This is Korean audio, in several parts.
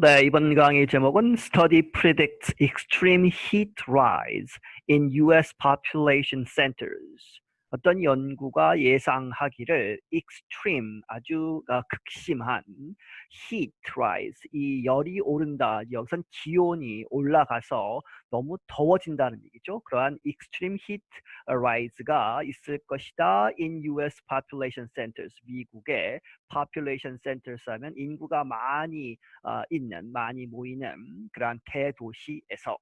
네, 이번 강의 제목은 Study predicts extreme heat rise in US population centers. 어떤 연구가 예상하기를 extreme 아주 어, 극심한 heat rise 이 열이 오른다 여기선 기온이 올라가서 너무 더워진다는 얘기죠. 그러한 extreme heat rise가 있을 것이다 in US population centers 미국의 population centers 하면 인구가 많이 어, 있는 많이 모이는 그러한 대도시에서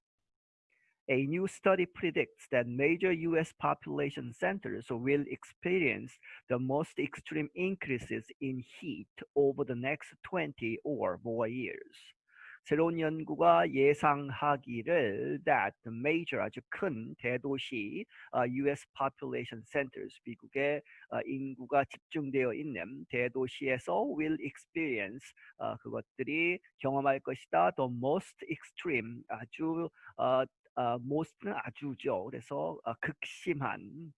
A new study predicts that major U.S. population centers will experience the most extreme increases in heat over the next 20 or more years. 새로운 연구가 예상하기를 that the major 아주 큰 대도시 uh, U.S. population centers 미국의 uh, 인구가 집중되어 있는 대도시에서 will experience uh, 그것들이 경험할 것이다 the most extreme 아주 uh, 어, most는 아주죠. 그래서 어, 극심한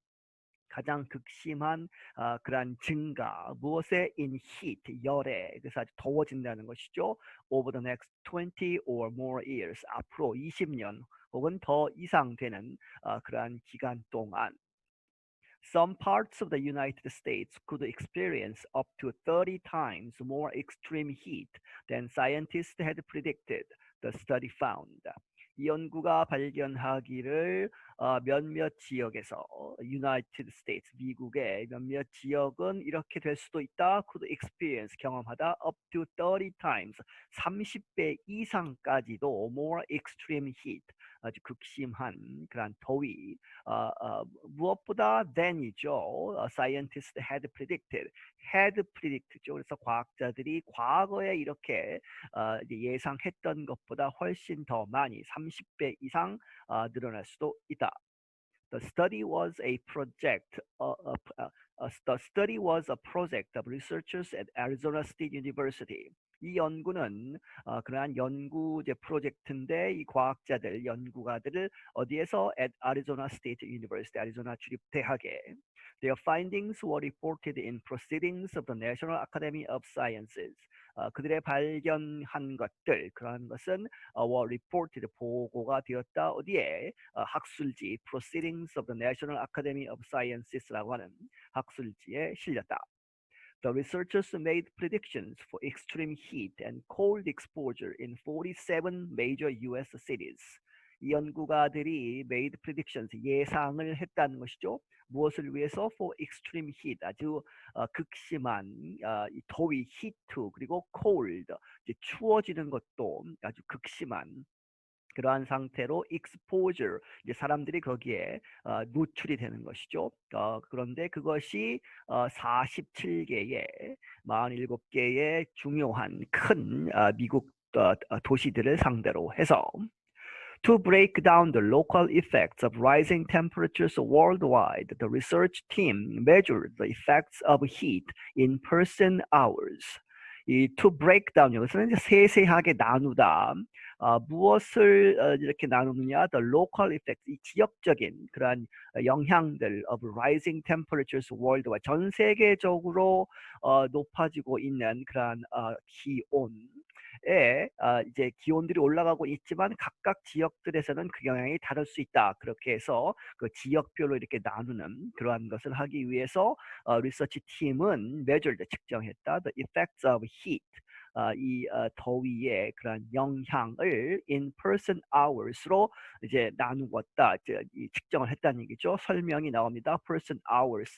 가장 극심한 어, 그러한 증가 무엇에 in heat 열에 그래서 아주 더워진다는 것이죠. over the next 20 or more years 앞으로 20년 혹은 더 이상 되는 어, 그러한 기간 동안 Some parts of the United States could experience up to 30 times more extreme heat than scientists had predicted, the study found. 이 연구가 발견하기를 어, 몇몇 지역에서 United States 미국의 몇몇 지역은 이렇게 될 수도 있다. could experience 경험하다 up to 30 times 30배 이상까지도 more extreme heat 아주 극심한 그런 더위 어, 어, 무엇보다 than이죠. 어, scientists had predicted had predict죠. 그래서 과학자들이 과거에 이렇게 어, 예상했던 것보다 훨씬 더 많이 30배 이상 어, 늘어날 수도 있다. The study was a project. Uh, uh, uh, the study was a project of researchers at Arizona State University. 이 연구는 어, 그러한 연구제 프로젝트인데 이 과학자들, 연구가들을 어디에서 at Arizona State University, 아리조나 주립 대학에 Their findings were reported in proceedings of the National Academy of Sciences. 어, 그들의 발견한 것들 그러한 것은 어, were reported 보고가 되었다 어디에 어, 학술지 proceedings of the National Academy of Sciences라고 하는 학술지에 실렸다. The researchers made predictions for extreme heat and cold exposure in 47 major US cities. 이 연구가들이 made predictions 예상을 했다는 것이죠. 무엇을 위해서 for extreme heat 아주 어, 극심한 어, 이 더위 히트 그리고 cold 추워지는 것도 아주 극심한 그러한 상태로 exposure 이제 사람들이 거기에 어, 노출이 되는 것이죠. 어, 그런데 그것이 어, 47개의 47개의 중요한 큰 어, 미국 어, 도시들을 상대로 해서 To break down the local effects of rising temperatures worldwide, the research team measured the effects of heat in person hours. 이 to break down 이제 세세하게 나누다. 어, 무엇을 어, 이렇게 나누느냐? The local effects, 이 지역적인 그러한 영향들 of rising temperatures worldwide, 전 세계적으로 어, 높아지고 있는 그러한 어, 기온. 에 어, 이제 기온들이 올라가고 있지만 각각 지역들에서는 그 영향이 다를 수 있다. 그렇게 해서 그 지역별로 이렇게 나누는 그러한 것을 하기 위해서 어, 리서치 팀은 measured 측정했다. The effects of heat. 어, 이 어, 더위의 그런 영향을 in person hours로 이제 나누었다, 이 측정을 했다는 얘기죠. 설명이 나옵니다. person hours.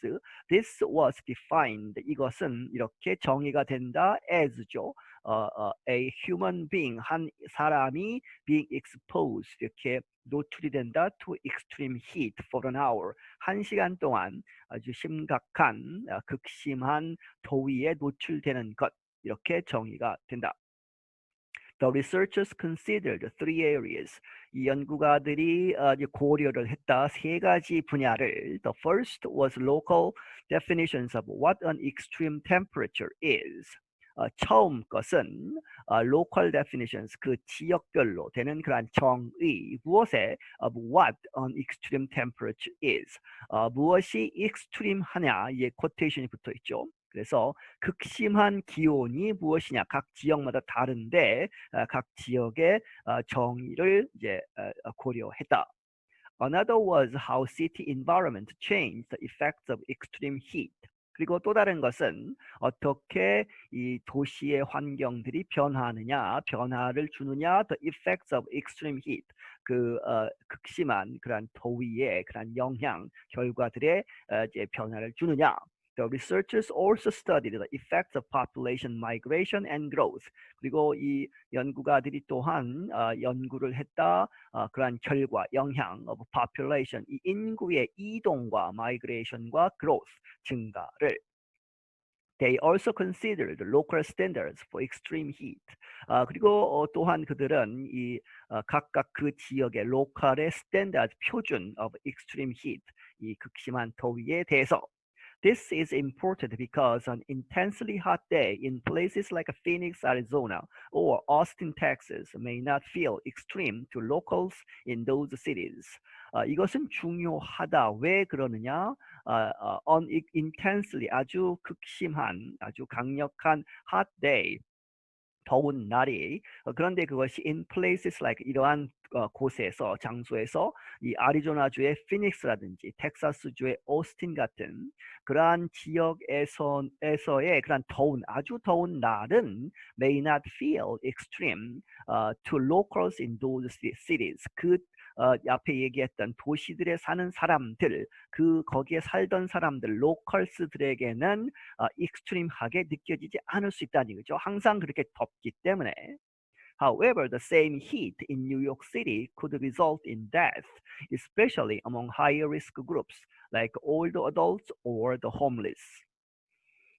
This was defined. 이것은 이렇게 정의가 된다 as죠. 어, 어, a human being 한 사람이 being exposed 이렇게 노출이 된다 to extreme heat for an hour 한 시간 동안 아주 심각한 어, 극심한 더위에 노출되는 것 이렇게 정의가 된다. The researchers considered three areas. 이 연구가들이 어, 고려를 했다 세 가지 분야를. The first was local definitions of what an extreme temperature is. 어, 처음 것은 어, local definitions 그 지역별로 되는 그러한 정의 무엇에 of what an extreme temperature is 어, 무엇이 extreme 하냐 이 quotation이 붙어 있죠. 그래서 극심한 기온이 무엇이냐 각 지역마다 다른데 어, 각 지역의 어, 정의를 이제 어, 고려했다. Another was how city environment changed the effects of extreme heat. 그리고 또 다른 것은 어떻게 이 도시의 환경들이 변하느냐, 변화를 주느냐, the effects of extreme heat, 그 어, 극심한 그런 더위의 그런 영향 결과들의 어, 이제 변화를 주느냐. The researchers also studied the effects of population migration and growth. 그리고 이 연구가들이 또한 어, 연구를 했다. 어, 그러한 결과, 영향 of population, 이 인구의 이동과 migration과 growth, 증가를 They also considered local standards for extreme heat. 아, 그리고 어, 또한 그들은 이 어, 각각 그 지역의 로컬의 스탠다드 표준 of extreme heat, 이 극심한 더위에 대해서 This is important because an intensely hot day in places like Phoenix, Arizona or Austin, Texas may not feel extreme to locals in those cities. 어, 이것은 중요하다. 왜 그러느냐? 어, 어, on intensely 아주 극심한 아주 강력한 hot day 더운 날이 그런데 그것이 in places like 이러한 어, 곳에서 장소에서 이 아리조나주의 피닉스라든지 텍사스주의 오스틴 같은 그러한 지역에서에서의 그런 더운 아주 더운 날은 may not feel extreme uh, to locals in those cities 그 어, 앞에 얘기했던 도시들에 사는 사람들, 그 거기에 살던 사람들, 로컬스들에게는 어, 익스트림하게 느껴지지 않을 수 있다는 얘기죠. 항상 그렇게 덥기 때문에. However, the same heat in New York City could result in death, especially among higher risk groups like older adults or the homeless.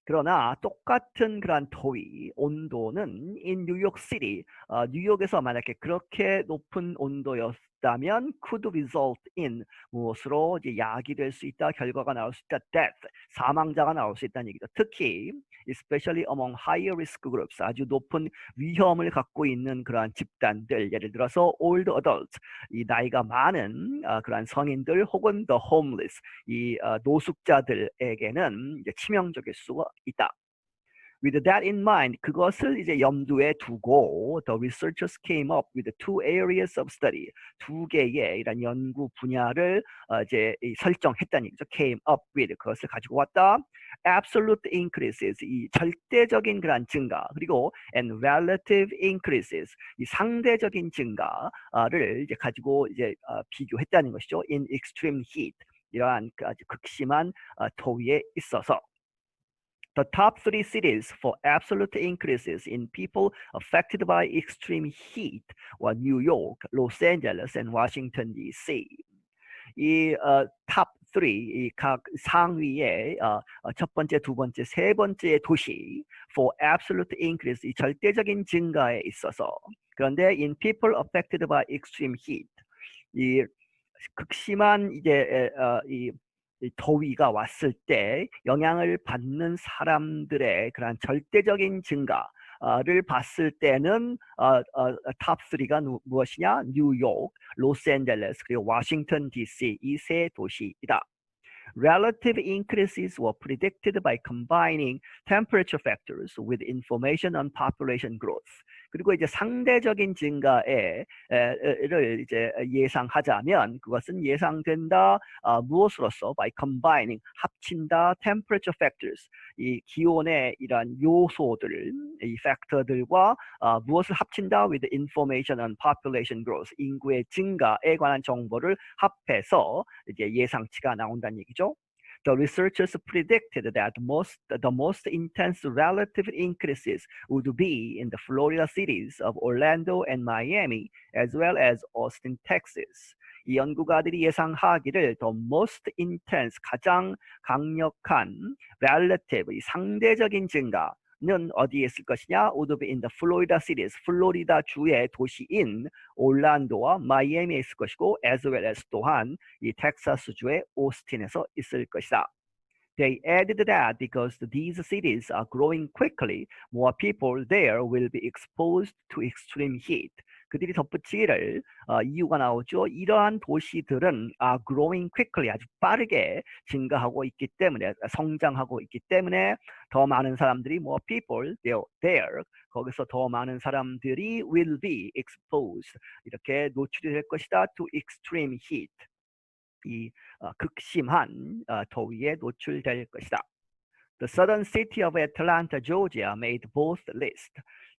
그러나 똑같은 그런 더위 온도는 in New York City, 어, 뉴욕에서 만약에 그렇게 높은 온도였 있다면 could result in 무엇으로 이제 약이 될 수 있다 결과가 나올 수 있다 death 사망자가 나올 수 있다는 얘기죠. 특히 especially among higher risk groups 아주 높은 위험을 갖고 있는 그러한 집단들 예를 들어서 old adults 이 나이가 많은 어, 그러한 성인들 혹은 the homeless 이 어, 노숙자들에게는 이제 치명적일 수가 있다. With that in mind, 그것을 이제 염두에 두고 the researchers came up with two areas of study. 두 개의 이런 연구 분야를 어, 이제 설정했다는 얘기죠. came up with 그것을 가지고 왔다. absolute increases 이 절대적인 그런 증가 그리고 and relative increases 이 상대적인 증가를 이제 가지고 이제 어, 비교했다는 것이죠. in extreme heat 이러한 아주 극심한 어, 더위에 있어서 The top three cities for absolute increases in people affected by extreme heat were New York, Los Angeles, and Washington D.C. 이 어, top 3, 이각 상위의 어, 첫 번째, 두 번째, 세 번째 도시 for absolute increase, 이 절대적인 증가에 있어서 그런데 in people affected by extreme heat, 이 극심한 이제 어, 이 더위가 왔을 때 영향을 받는 사람들의 그런 절대적인 증가 를 봤을 때는 어, 어, 탑 3가 무엇이냐? 뉴욕, 로스앤젤레스 그리고 워싱턴 DC 이 세 도시이다. Relative increases were predicted by combining temperature factors with information on population growth. 그리고 이제 상대적인 증가에를 이제 예상하자면 그것은 예상된다 어, 무엇으로서? by combining 합친다 temperature factors. 이 기온의 이러한 요소들 이 팩터들과 어, 무엇을 합친다? with information on population growth 인구의 증가에 관한 정보를 합해서 이제 예상치가 나온다는 얘기죠. the researchers predicted that most, the most intense relative increases would be in the Florida cities of Orlando and Miami, as well as Austin, Texas. 이 연구가들이 예상하기를 the most intense, 가장 강력한 relative, 상대적인 증가, 는 어디에 있을 것이냐? would be in the Florida cities, 플로리다 주의 도시인 올란도와 마이애미에 있을 것이고 as well as 또한 이 텍사스 주의 오스틴에서 있을 것이다. They added that because these cities are growing quickly, more people there will be exposed to extreme heat. 그들이 덧붙이기를 어, 이유가 나오죠. 이러한 도시들은 are growing quickly 아주 빠르게 증가하고 있기 때문에 성장하고 있기 때문에 더 많은 사람들이 more people there 거기서 더 많은 사람들이 will be exposed 이렇게 노출이 될 것이다 to extreme heat 이 어, 극심한 어, 더위에 노출될 것이다. The southern city of Atlanta, Georgia made both list.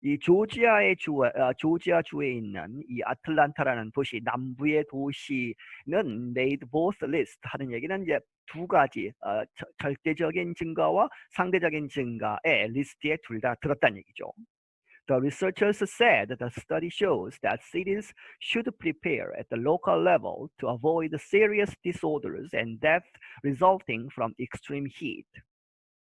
이 조지아의 주, 어, 조지아 주에 있는 이 아틀란타라는 도시, 남부의 도시는 made both list 하는 얘기는 이제 두 가지 어, 저, 절대적인 증가와 상대적인 증가의 리스트에 둘 다 들었다는 얘기죠. The researchers said the study shows that cities should prepare at the local level to avoid serious disorders and death resulting from extreme heat.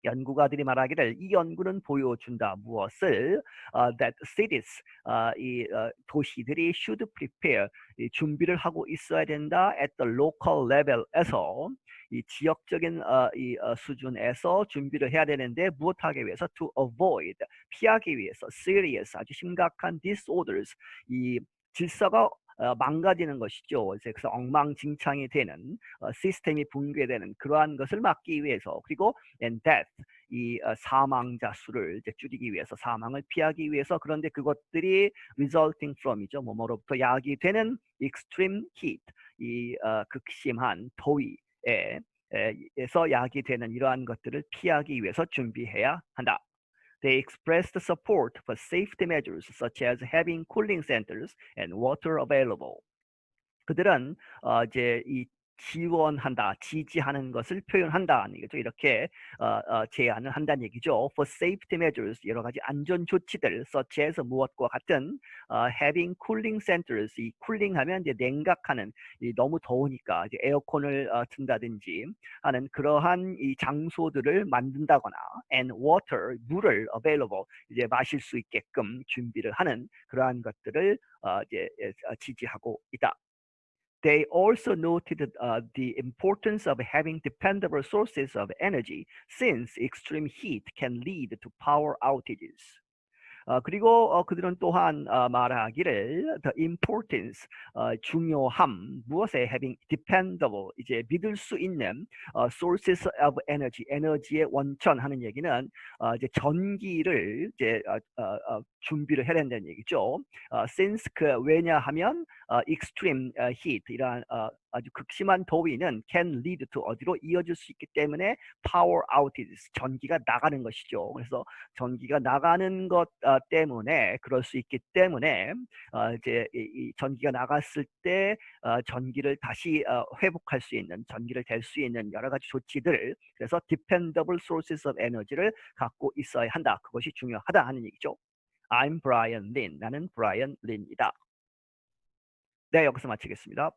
연구가들이 말하기를 이 연구는 보여준다. 무엇을? uh, that cities uh, 이 uh, 도시들이 should prepare 이 준비를 하고 있어야 된다 at the local level에서. 이 지역적인 어, 이 어, 수준에서 준비를 해야 되는데 무엇하기 위해서? to avoid 피하기 위해서. serious 아주 심각한 disorders. 이 질서가 어, 망가지는 것이죠. 그래서 엉망진창이 되는 어, 시스템이 붕괴되는 그러한 것을 막기 위해서 그리고 and death 이 어, 사망자 수를 이제 줄이기 위해서 사망을 피하기 위해서 그런데 그것들이 resulting from이죠. 뭐뭐로부터 야기 되는 extreme heat 이 어, 극심한 더위에 에서 야기되는 이러한 것들을 피하기 위해서 준비해야 한다. They expressed support for safety measures such as having cooling centers and water available. 그들은 어, 이제 이 지원한다, 지지하는 것을 표현한다는 얘기죠. 이렇게 어, 어, 제안을 한다는 얘기죠. For safety measures, 여러 가지 안전 조치들, such as 무엇과 같은 어, having cooling centers, 이 쿨링하면 이제 냉각하는 이 너무 더우니까 이제 에어컨을 어, 튼다든지 하는 그러한 이 장소들을 만든다거나 and water, 물을 available, 이제 마실 수 있게끔 준비를 하는 그러한 것들을 어, 이제 지지하고 있다. They also noted uh, the importance of having dependable sources of energy since extreme heat can lead to power outages. 어, 그리고 어, 그들은 또한 어, 말하기를 the importance 어, 중요함 무엇에 having dependable 이제 믿을 수 있는 어, sources of energy 에너지의 원천 하는 얘기는 어, 이제 전기를 이제 준비를 해야 된다는 얘기죠. 어, since 그 왜냐하면 어, extreme 어, heat 이러한 어, 아주 극심한 더위는 can lead to 어디로 이어질 수 있기 때문에 power outages 전기가 나가는 것이죠. 그래서 전기가 나가는 것 어, 때문에 그럴 수 있기 때문에 어, 이제 이, 이 전기가 나갔을 때 어, 전기를 다시 어, 회복할 수 있는 전기를 댈 수 있는 여러 가지 조치들 그래서 dependable sources of energy를 갖고 있어야 한다. 그것이 중요하다 하는 얘기죠. I'm Brian Lin. 나는 Brian Lin이다. 네, 여기서 마치겠습니다.